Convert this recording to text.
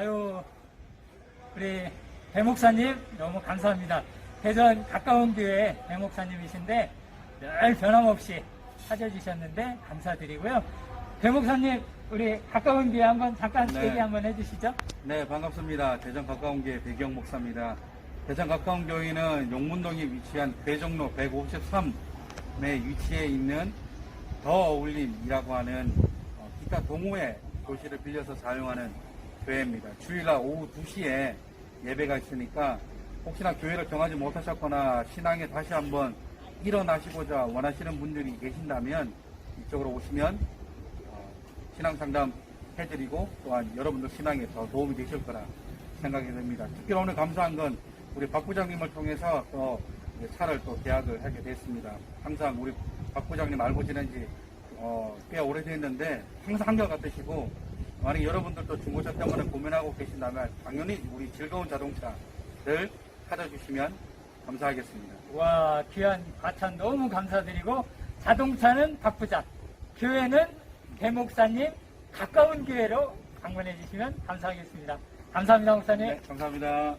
아유, 우리 배 목사님 너무 감사합니다. 대전 가까운 교회 배 목사님이신데 늘 변함없이 찾아주셨는데 감사드리고요. 배 목사님, 우리 가까운 교회 한번 잠깐 네. 얘기 한번 해주시죠. 네, 반갑습니다. 대전 가까운 교회 배경 목사입니다. 대전 가까운 교회는 용문동에 위치한 괴정로 153에 위치해 있는 더 어울림이라고 하는 어, 기타 동호회 도시를 빌려서 사용하는 교회입니다. 주일날 오후 2시에 예배가 있으니까 혹시나 교회를 정하지 못하셨거나 신앙에 다시 한번 일어나시고자 원하시는 분들이 계신다면 이쪽으로 오시면 어, 신앙 상담 해드리고 또한 여러분들 신앙에 더 도움이 되실 거라 생각이 됩니다. 특히 오늘 감사한 건 우리 박 부장님을 통해서 또 차를 또 계약을 하게 됐습니다. 항상 우리 박 부장님 알고 지낸 지 어, 꽤 오래됐는데 항상 한결같으시고 만약 여러분들도 중고차 때문에 고민하고 계신다면 당연히 우리 즐거운 자동차를 찾아주시면 감사하겠습니다. 와, 귀한 과찬 너무 감사드리고 자동차는 박부장, 교회는 배 목사님 가까운 교회로 방문해 주시면 감사하겠습니다. 감사합니다, 목사님. 네, 감사합니다.